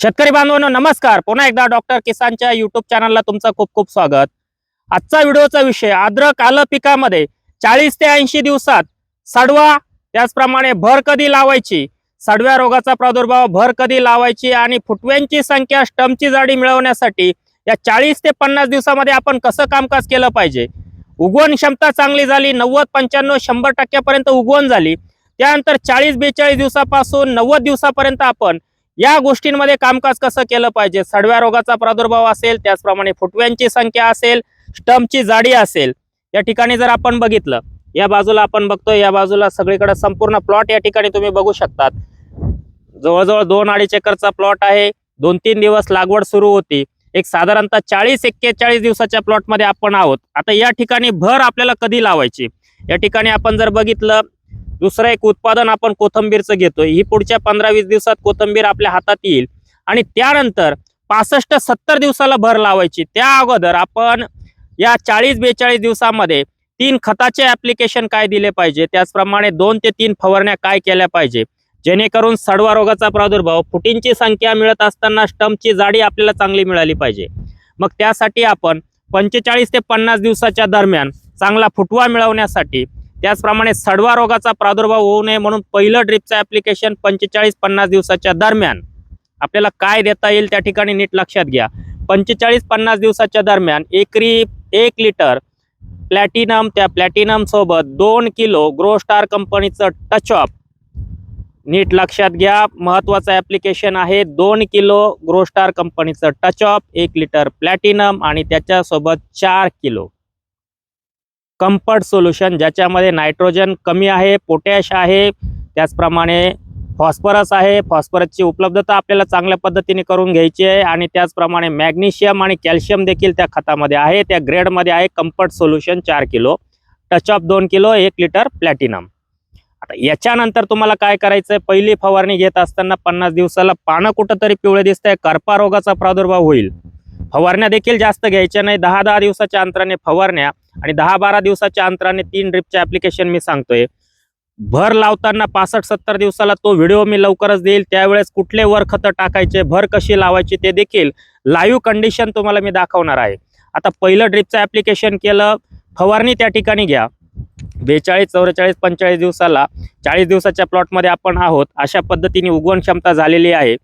शेतकरी बांधवांनो नमस्कार. पुन्हा एकदा डॉक्टर किसानच्या युट्यूब चॅनलला तुमचं खूप खूप स्वागत. आजचा व्हिडिओचा विषय अद्रक आलं पिकामध्ये चाळीस ते ऐंशी दिवसात सडवा त्याचप्रमाणे भर कधी लावायची? सडव्या रोगाचा प्रादुर्भाव भर कधी लावायची? आणि फुटव्यांची संख्या स्टमची जाडी मिळवण्यासाठी या चाळीस ते पन्नास दिवसामध्ये आपण कसं कामकाज केलं पाहिजे? उगवण क्षमता चांगली झाली नव्वद पंच्याण्णव शंभर टक्क्यापर्यंत उगवण झाली. त्यानंतर चाळीस बेचाळीस दिवसापासून नव्वद दिवसापर्यंत आपण या गोष्टींमध्ये कामकाज कसं केलं पाहिजे? सडव्या रोगाचा प्रादुर्भाव असेल त्याचप्रमाणे फुटव्यांची संख्या असेल स्टम्पची जाडी असेल या ठिकाणी जर आपण बघितलं या बाजूला आपण बघतोय या बाजूला सगळीकडे संपूर्ण प्लॉट या ठिकाणी तुम्ही बघू शकतात. जवळजवळ दोन अडीच एकरचा प्लॉट आहे दोन तीन दिवस लागवड सुरू होती. एक साधारणतः चाळीस एक्केचाळीस दिवसाच्या प्लॉटमध्ये आपण आहोत. आता या ठिकाणी भर आपल्याला कधी लावायची? या ठिकाणी आपण जर बघितलं दुसरं एक उत्पादन आपण कोथंबीरचं घेतोय. ही पुढच्या पंधरा वीस दिवसात कोथंबीर आपल्या हातात येईल. आणि त्यानंतर पासष्ट सत्तर दिवसाला भर लावायची. त्या अगोदर आपण या चाळीस बेचाळीस दिवसामध्ये तीन खताचे ऍप्लिकेशन काय दिले पाहिजे? त्याचप्रमाणे दोन ते तीन फवारण्या काय केल्या पाहिजे? जेणेकरून सडवा रोगाचा प्रादुर्भाव फुटींची संख्या मिळत असताना स्टम्पची जाडी आपल्याला चांगली मिळाली पाहिजे. मग त्यासाठी आपण पंचेचाळीस ते पन्नास दिवसाच्या दरम्यान चांगला फुटवा मिळवण्यासाठी त्याचप्रमाणे सडवा रोगाचा प्रादुर्भाव होऊ नये म्हणून पहिलं ड्रिपचं ऍप्लिकेशन पंचेचाळीस पन्नास दिवसाच्या दरम्यान. आपल्याला काय देता येईल त्या ठिकाणी नीट लक्षात घ्या. पंचेचाळीस पन्नास दिवसाच्या दरम्यान एकरी एक लिटर प्लॅटिनम त्या प्लॅटिनम सोबत दोन किलो ग्रो स्टार कंपनीचं टचअप नीट लक्षात घ्या महत्वाचं ऍप्लिकेशन आहे दोन किलो ग्रो स्टार कंपनीचं टचअप एक लिटर प्लॅटिनम आणि त्याच्यासोबत चार किलो. कम्फर्ट सोल्युशन ज्याच्यामध्ये नायट्रोजन कमी आहे पोटॅश आहे त्याचप्रमाणे फॉस्फरस आहे. फॉस्फरसची उपलब्धता आपल्याला चांगल्या पद्धतीने करून घ्यायची आहे आणि त्याचप्रमाणे मॅग्नेशियम आणि कॅल्शियम देखील त्या खतामध्ये आहे. त्या ग्रेडमध्ये आहे कम्फर्ट सोल्युशन चार किलो. टचअप दोन किलो एक लिटर प्लॅटिनम आता याच्यानंतर तुम्हाला काय करायचं आहे पहिली फवारणी घेत असताना पन्नास दिवसाला पानं कुठंतरी पिवळे दिसतंय. करपा रोगाचा प्रादुर्भाव होईल. फवारण्या देखील जास्त घ्यायच्या नाही. दहा दहा दिवसाच्या अंतराने फवारण्या आणि दहा बारा दिवसाच्या अंतराने तीन ड्रिपचे ऍप्लिकेशन मी सांगतोय. भर लावताना पासष्ट सत्तर दिवसाला तो व्हिडिओ मी लवकरच देईल. त्यावेळेस कुठले वर खतं टाकायचे भर कशी लावायची ते देखील लाईव्ह कंडिशन तुम्हाला मी दाखवणार आहे. आता पहिलं ड्रिपचं ऍप्लिकेशन केलं फवारणी त्या ठिकाणी घ्या. बेचाळीस चौवेचाळीस पंचेचाळीस दिवसाला चाळीस दिवसाच्या प्लॉटमध्ये आपण आहोत. अशा पद्धतीने उगवण क्षमता झालेली आहे.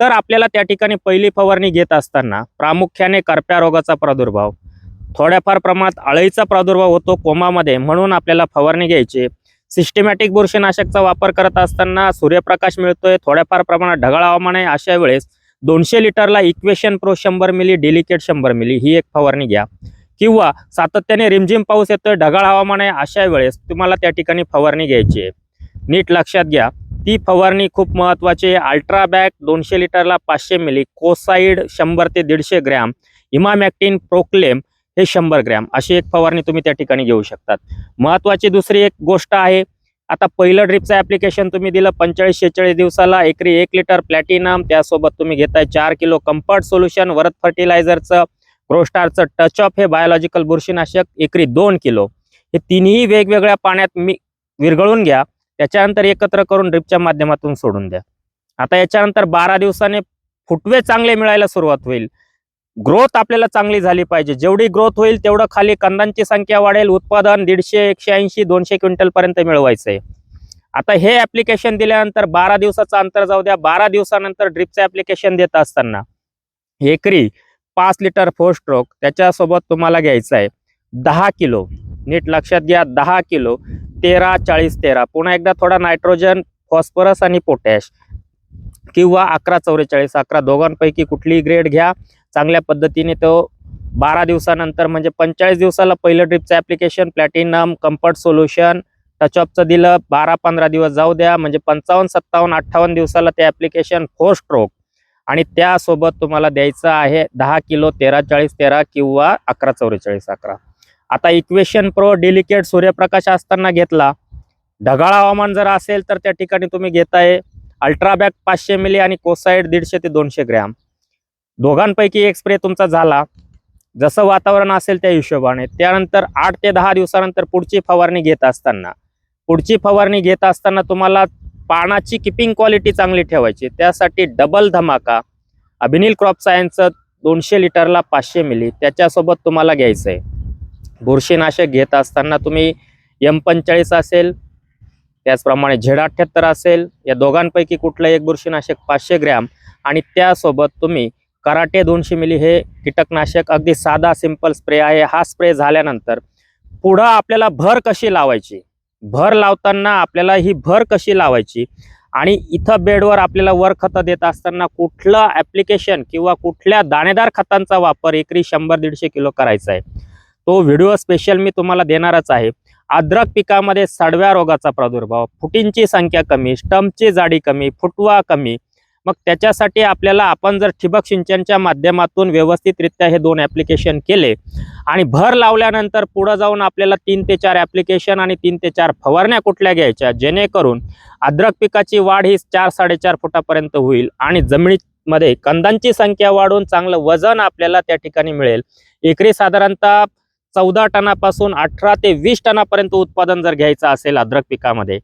तर आपल्याला त्या ठिकाणी पहिली फवारणी घेत असताना प्रामुख्याने करप्या रोगाचा प्रादुर्भाव थोड्याफार प्रमाणात अळीचा प्रादुर्भाव होतो कोमामध्ये म्हणून आपल्याला फवारणी घ्यायची. सिस्टमॅटिक बुरशीनाशकचा वापर करत असताना सूर्यप्रकाश मिळतोय थोड्याफार प्रमाणात ढगाळ हवामान आहे अशा वेळेस दोनशे लिटरला इक्वेशन प्रो शंभर मिली डेलिकेट शंभर मिली ही एक फवारणी घ्या. किंवा सातत्याने रिमझिम पाऊस येतोय ढगाळ हवामान आहे अशा वेळेस तुम्हाला त्या ठिकाणी फवारणी घ्यायची आहे. नीट लक्षात घ्या. ती फवारणी खूप महत्त्वाची आहे. अल्ट्राबॅक दोनशे लिटरला पाचशे मिली कोसाईड शंभर ते दीडशे ग्रॅम इमामॅक्टिन प्रोक्लेम हे शंभर ग्रॅम अशी एक फवारणी तुम्ही त्या ठिकाणी घेऊ शकतात. महत्वाची दुसरी एक गोष्ट आहे आता पहिलं ड्रिपचं ऍप्लिकेशन तुम्ही दिलं पंचेचाळीस शेहेचाळीस दिवसाला एकरी एक लिटर प्लॅटिनम त्यासोबत तुम्ही घेताय चार किलो कम्फर्ट सोल्युशन वरद फर्टिलायझरचं क्रोस्टारचं टचअप हे बायोलॉजिकल बुरशीनाशक एकरी दोन किलो. हे तिन्ही वेगवेगळ्या पाण्यात मी विरघळून घ्या त्याच्यानंतर एकत्र करून ड्रिपच्या माध्यमातून सोडून द्या. आता याच्यानंतर बारा दिवसाने फुटवे चांगले मिळायला सुरुवात होईल. ग्रोथ आपल्याला चांगली झाली पाहिजे. जेवढी ग्रोथ होईल तेवढं खाली कंदांची संख्या वाढेल. उत्पादन दीडशे एकशे ऐंशी दोनशे क्विंटल पर्यंत मिळवायचं आहे. आता हे ॲप्लिकेशन दिल्यानंतर बारा दिवसाचं अंतर जाऊ द्या. बारा दिवसानंतर ड्रिपचं ॲप्लिकेशन देत असताना एकरी पाच लिटर फोर स्ट्रोक त्याच्यासोबत तुम्हाला घ्यायचं आहे. दहा किलो. नीट लक्षात घ्या दहा किलो. तेरा चाळीस तेरा. पुन्हा एकदा थोडा नायट्रोजन फॉस्फरस आणि पोटॅश. किंवा अकरा चौवेचाळीस अकरा. दोघांपैकी कुठलीही ग्रेड घ्या. चांगल्या पद्धतीने तो बारा दिवसानंतर म्हणजे पंचेचाळीस दिवसाला पहिलं ड्रिपचं ॲप्लिकेशन प्लॅटिनम कम्फर्ट सोल्युशन टचअपचं दिलं. बारा पंधरा दिवस जाऊ द्या. म्हणजे पंचावन्न सत्तावन्न अठ्ठावन्न दिवसाला ते ॲप्लिकेशन फोर स्ट्रोक आणि त्यासोबत तुम्हाला द्यायचं आहे दहा किलो तेरा चाळीस तेरा किंवा अकरा चौवेचाळीस अकरा. आता इक्वेशन प्रो डेलिकेट सूर्यप्रकाश असताना घेतला. ढगाळ हवामान जर असेल तर त्या ठिकाणी तुम्ही घेताय अल्ट्राबॅक पाचशे मिली आणि कोसाईड दीडशे ते दोनशे ग्रॅम. दोघांपैकी एक स्प्रे तुमचा झाला. जसं वातावरण असेल त्या हिशोबाने. त्यानंतर आठ ते दहा दिवसानंतर पुढची फवारणी घेत असताना. पुढची फवारणी घेत असताना तुम्हाला पानाची किपिंग क्वालिटी चांगली ठेवायची. त्यासाठी डबल धमाका. अभिनील क्रॉप सायन्सचं दोनशे लिटरला पाचशे मिली. त्याच्यासोबत तुम्हाला घ्यायचं आहे बुरशीनाशक घेत असताना तुम्ही एम पंचेचाळीस असेल त्याचप्रमाणे झेड अठ्ठ्याहत्तर असेल या दोघांपैकी कुठलं एक बुरशीनाशक पाचशे ग्रॅम आणि त्यासोबत तुम्ही कराटे दोनशे मिली हे कीटकनाशक अगदी साधा सिंपल स्प्रे आहे. हा स्प्रे झाल्यानंतर पुढं आपल्याला भर कशी लावायची? भर लावताना आपल्याला ही भर कशी लावायची? आणि इथं बेडवर आपल्याला वर खतं देत असताना कुठलं ॲप्लिकेशन किंवा कुठल्या दाणेदार खतांचा वापर एकरी शंभर दीडशे किलो करायचा आहे? तो व्हिडिओ स्पेशल मी तुम्हाला देणारच आहे. अद्रक पिकामध्ये सडव्या रोगाचा प्रादुर्भाव फुटींची संख्या कमी स्टंपची जाडी कमी फुटवा कमी. मग त्याच्यासाठी आपल्याला आपण जर ठिबक सिंचनच्या माध्यमातून व्यवस्थितरित्या हे दोन ॲप्लिकेशन केले आणि भर लावल्यानंतर पुढं जाऊन आपल्याला तीन ते चार ॲप्लिकेशन आणि तीन ते चार फवारण्या कुठल्या घ्यायच्या जेणेकरून अद्रक पिकाची वाढ ही चार साडेचार फुटापर्यंत होईल आणि जमिनीमध्ये कंदांची संख्या वाढून चांगलं वजन आपल्याला त्या ठिकाणी मिळेल. एकरी साधारणतः चौदा टनापासून अठरा ते वीस टनापर्यंत उत्पादन जर घ्यायचं असेल अद्रक पिकामध्ये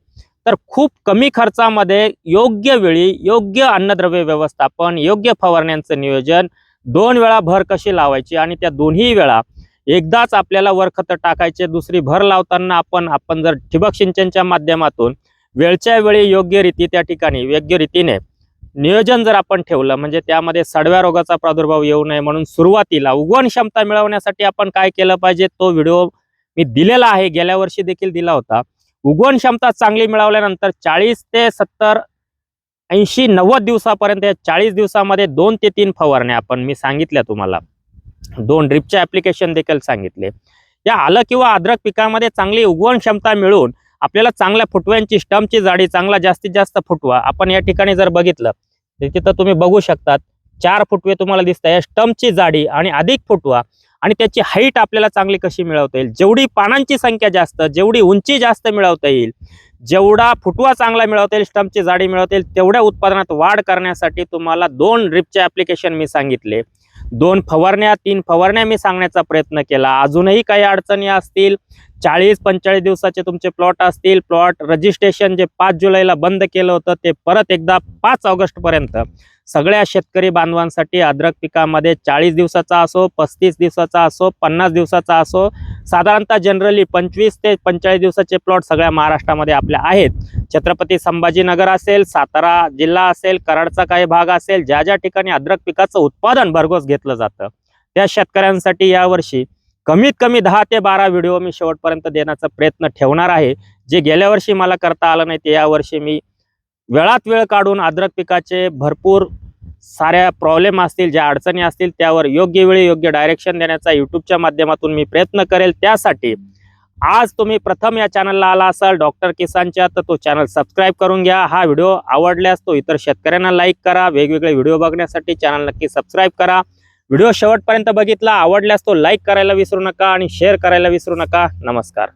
तर खूप कमी खर्चामध्ये योग्य वेळी योग्य अन्नद्रव्य व्यवस्थापन योग्य फवारण्यांचं नियोजन दोन वेळा भर कशी लावायची आणि त्या दोन्ही वेळा एकदाच आपल्याला वरखतं टाकायचे दुसरी भर लावताना आपण आपण जर ठिबक सिंचनच्या माध्यमातून वेळच्या वेळी योग्य रीती त्या ठिकाणी योग्य रीतीने नियोजन जर आपण ठेवलं म्हणजे त्यामध्ये सडव्या रोगाचा प्रादुर्भाव येऊ नये म्हणून सुरुवातीला उगवण क्षमता मिळवण्यासाठी आपण काय केलं पाहिजे? तो व्हिडिओ मी दिलेला आहे गेल्या वर्षी देखील दिला होता. उगवण क्षमता चांगली मिळवल्यानंतर चाळीस ते सत्तर ऐंशी नव्वद दिवसापर्यंत या चाळीस दिवसामध्ये दोन ते तीन फवारण्या आपण मी सांगितल्या तुम्हाला. दोन ड्रिपचे ऍप्लिकेशन देखील सांगितले. या आलं किंवा अद्रक पिकामध्ये चांगली उगवण क्षमता मिळून आपल्याला चांगल्या फुटव्यांची स्टंपची जाडी चांगला जास्तीत जास्त फुटवा आपण या ठिकाणी जर बघितलं तर तिथं तुम्ही बघू शकतात चार फुटवे तुम्हाला दिसत आहे स्टम्पची जाडी आणि अधिक फुटवा आणि त्याची हाईट आपल्याला चांगली कशी मिळवता येईल? जेवढी पानांची संख्या जास्त जेवढी उंची जास्त मिळवता येईल जेवढा फुटवा चांगला मिळवता येईल स्टंपची जाडी मिळवता येईल तेवढ्या उत्पादनात वाढ करण्यासाठी तुम्हाला दोन ड्रिपचे ऍप्लिकेशन मी सांगितले. दोन फवारण्या तीन फवारण्या मी सांगण्याचा प्रयत्न केला. अजूनही काही अडचणी असतील चाळीस पंचेचाळीस दिवसाचे तुमचे प्लॉट असतील. प्लॉट रजिस्ट्रेशन जे पाच जुलैला बंद केलं होतं ते परत एकदा पाच ऑगस्ट पर्यंत. सगळ्या शेतकरी बांधवांसाठी अद्रक पिकामध्ये चाळीस दिवसाचा असो पस्तीस दिवसाचा असो पन्नास दिवसाचा असो साधारणतः जनरली पंचवीस ते पंचेचाळीस दिवसाचे प्लॉट सगळ्या महाराष्ट्रामध्ये आपल्या आहेत. छत्रपती संभाजीनगर असेल सातारा जिल्हा असेल कराडचा काही भाग असेल ज्या ज्या ठिकाणी अद्रक पिकाचं उत्पादन भरघोस घेतलं जातं त्या शेतकऱ्यांसाठी यावर्षी कमीत कमी दहा ते बारा व्हिडिओ मी शेवटपर्यंत देण्याचा प्रयत्न ठेवणार आहे. जे गेल्या वर्षी मला करता आलं नाही ते यावर्षी मी वेळात वेळ काढून अद्रक पिकाचे भरपूर साऱ्या प्रॉब्लेम असतील ज्या अडचणी असतील त्यावर योग्य वेळी योग्य डायरेक्शन देण्याचा यूट्यूबच्या माध्यमातून मी प्रयत्न करेल. त्यासाठी आज तुम्ही प्रथम या चॅनलला आला असाल डॉक्टर किसानच्या तर तो चॅनल सबस्क्राईब करून घ्या. हा व्हिडिओ आवडल्यास तो इतर शेतकऱ्यांना लाईक करा. वेगवेगळे व्हिडिओ बघण्यासाठी चॅनल नक्की सबस्क्राईब करा. व्हिडिओ शेवटपर्यंत बघितला आवडल्यास तो लाईक करायला विसरू नका आणि शेअर करायला विसरू नका. नमस्कार.